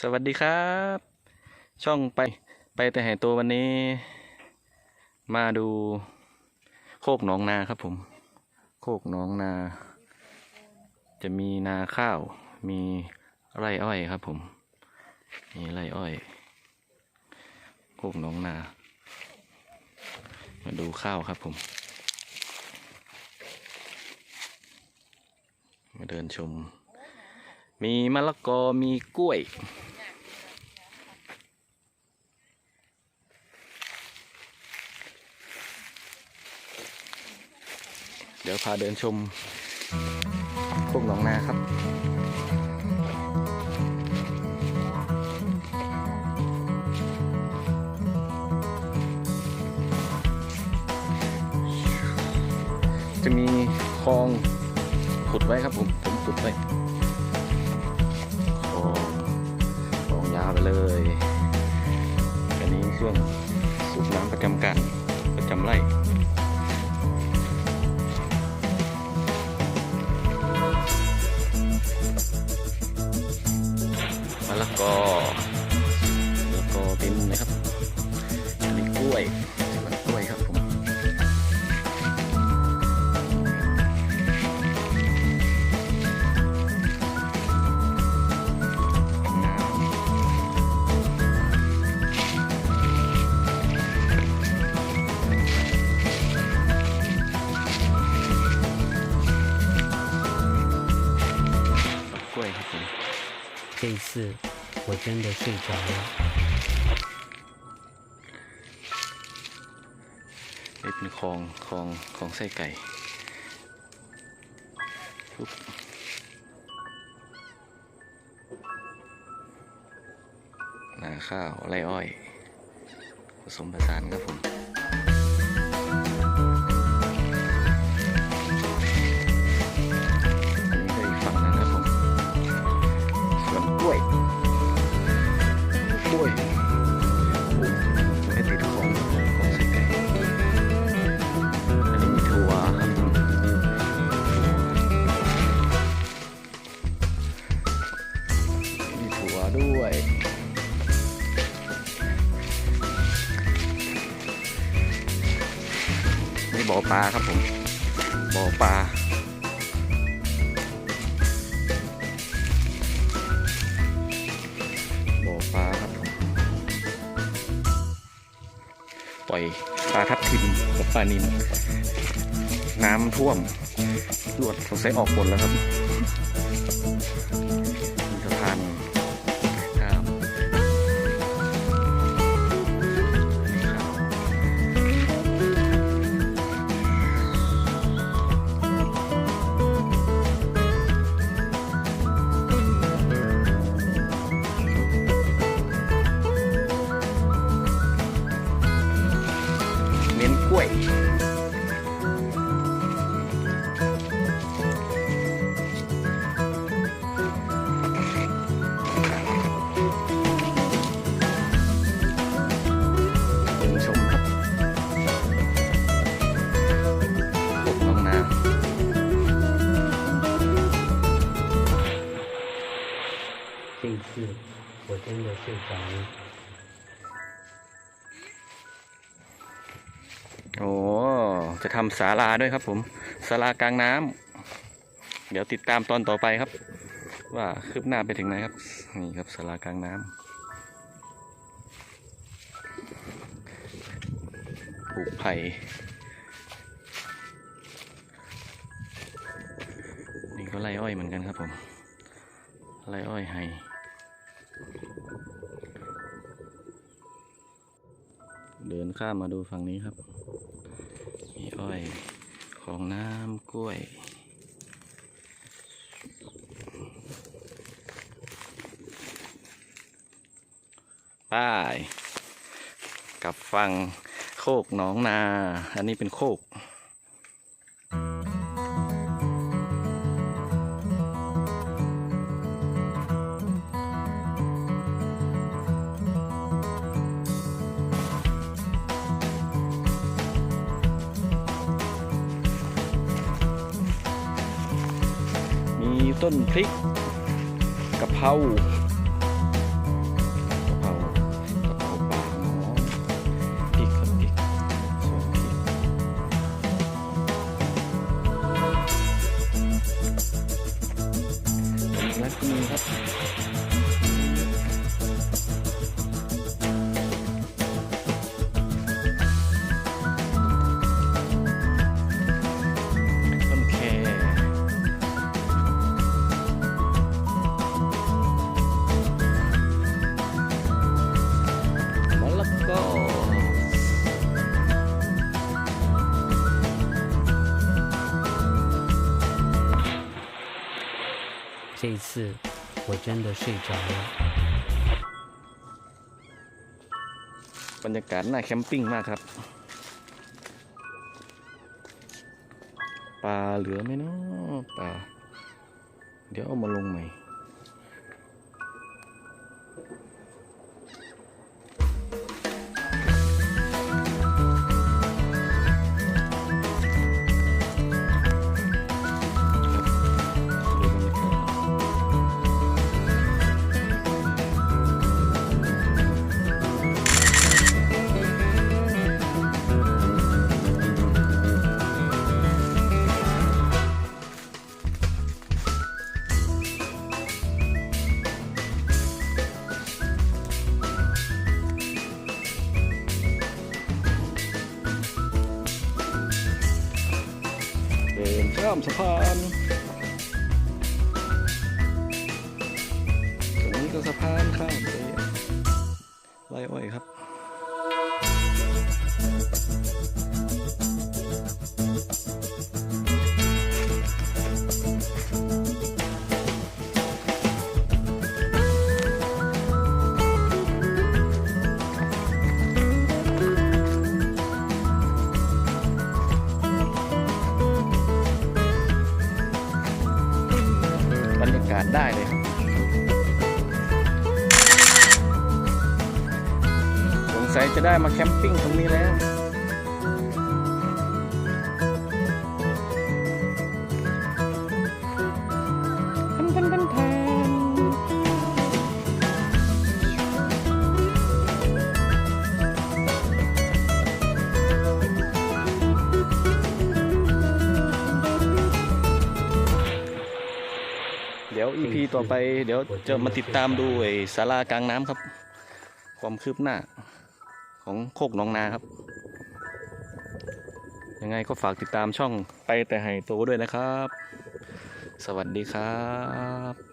สวัสดีครับ ช่องไปไปแต่แห่ตัววันนี้ มาดูโคกหนองนาครับผม โคกหนองนา จะมีนาข้าว มีไร่อ้อยครับผมมีไร่อ้อยโคกหนองนา มาดูข้าวครับผม มาเดินชม มีมะละกอมีกล้วย เดี๋ยวพาเดินชมพวกหนองนาครับจะมีคลองขุดไว้ครับผม ผมขุดไว้ ไปเลย อันนี้ช่วงสูบน้ำประจำการประจำไร่ 这一次我真的睡着了。 นี่เป็นคลองคลองคลองไส้ไก่ปุ๊บนาข้าวไรอ้อย ผสมผสานครับผม นี่บ่อปลาครับผม บ่อปลาบ่อปลาครับผมปล่อยปลาทับทิมกับปลานิลน้ำท่วมลวดสงสัยออกหมดแล้วครับ 这一次我真的睡着了。 โอ้ จะทำศาลาด้วยครับผมศาลากลางน้ำ เดี๋ยวติดตามตอนต่อไปครับ ว่าคืบหน้าไปถึงไหนครับ นี่ครับศาลากลางน้ำปลูกไผ่ นี่ก็ไร่อ้อยเหมือนกันครับผม ไร่อ้อยไฮ เดินข้ามมาดูฝั่งนี้ครับ มีอ้อยของน้ำกล้วย ป้าย กับฟังโคกหนองนา อันนี้เป็นโคก ต้นพริกกะเพรากะเพรากะเพราปลาหมอพริกครับพริกส่วนพริกและก็มีครับ 这一次我真的睡着了。 บรรยากาศน่าแคมปิ้งมากครับ ปลาเหลือไหมเนาะปลา เดี๋ยวเอามาลงใหม่ ข้ามสะพานตรงนี้ก็สะพานข้ามไปไรอ้อยครับ ได้เลยครับสงสัยจะได้มาแคมปิ้งตรงนี้แล้ว ต่อไปเดี๋ยวจะมาติดตามดูไอ้ศาลากลางน้ำครับ ความคืบหน้าของโคกหนองนาครับ ยังไงก็ฝากติดตามช่องไปแต่ไห่โตด้วยนะครับ สวัสดีครับ